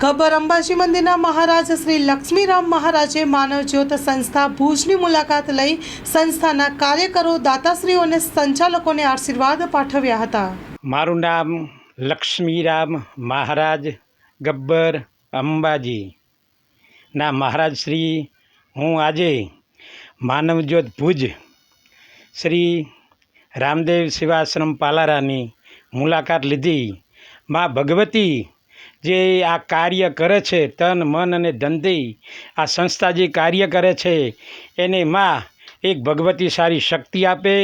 ગબ્બર અંબાજી મંદિરના મહારાજ શ્રી લક્ષ્મીરામ મહારાજે માનવ જ્યોત સંસ્થા ભુજની મુલાકાત લઈ સંસ્થાના કાર્યકરો, દાતાશ્રીઓને સંચાલકોને આશીર્વાદ પાઠવ્યા હતા. મારું નામ લક્ષ્મીરામ મહારાજ ગબ્બર અંબાજી. ના, મહારાજ શ્રી, હું આજે માનવજ્યોત ભુજ શ્રી રામદેવ સેવાશ્રમ પાલારાની મુલાકાત લીધી. માં ભગવતી જે આ કાર્ય કરે છે, તન, મન અને ધનથી, આ સંસ્થા જે કાર્ય કરે છે, એને માં એક ભગવતી સારી શક્તિ આપે,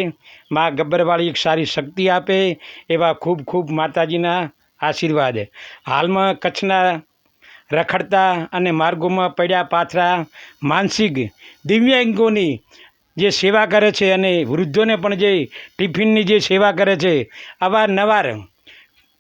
માં ગબ્બરવાળી એક સારી શક્તિ આપે, એવા ખૂબ ખૂબ માતાજીના આશીર્વાદ. હાલમાં કચ્છના રખડતા અને માર્ગોમાં પડ્યા પાથરા માનસિક દિવ્યાંગોની જે સેવા કરે છે અને વૃદ્ધોને પણ જે ટિફિનની જે સેવા કરે છે, અવારનવાર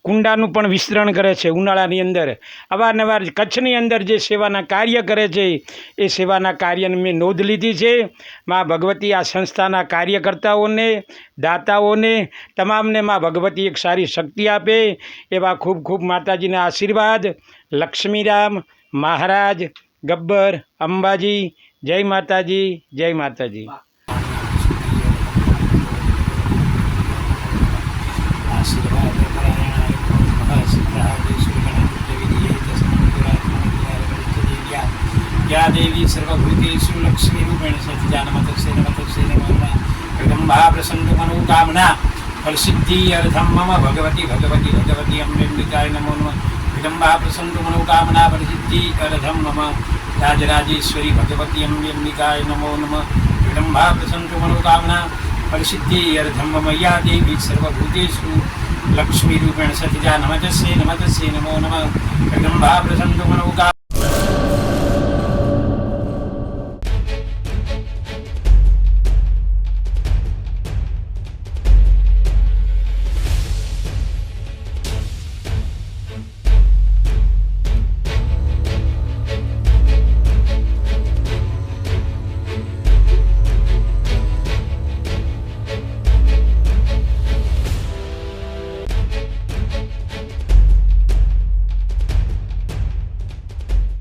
કુંડાનું પણ વિસ્તરણ કરે છે ઉનાળાની અંદર. અવારનવાર કચ્છની અંદર જે સેવાના કાર્ય કરે છે, એ સેવાના કાર્યની મેં નોંધ લીધી છે. મા ભગવતી આ સંસ્થાના કાર્યકર્તાઓને, દાતાઓને, તમામને મા ભગવતી એક સારી શક્તિ આપે એવા ખૂબ ખૂબ માતાજીના આશીર્વાદ. લક્ષ્મીરામ, મહારાજ, ગબ્બર, અંબાજી, જય માતાજી જય માતાજી. મહાદેવી સર્વભૂતેશુ લક્ષ્મી રૂપેણ સતી જાનમતક્ષે નમતક્ષે નમઃ જગદંબા પ્રસન્ન મનોકામના ફલસિદ્ધિ અર્થમ મમ ભગવતી ભગવતી ભગવતી અમ્બિકાય નમો નમઃ. જગદંબા પ્રસન્ન મનોકામના ફલસિદ્ધિ અર્થમ મમ રાજરાજેશ્વરી, ભગવતી અમ્બિકાય નમો નમઃ. જગદંબા પ્રસન્ન મનોકામના ફલસિદ્ધિ અર્થમ મમ યા દેવી સર્વભૂતેશુ લક્ષ્મી રૂપેણ સતી જાનમતસ્ય નમતસ્ય નમો નમઃ. જગદંબા પ્રસન્ન મનોકામના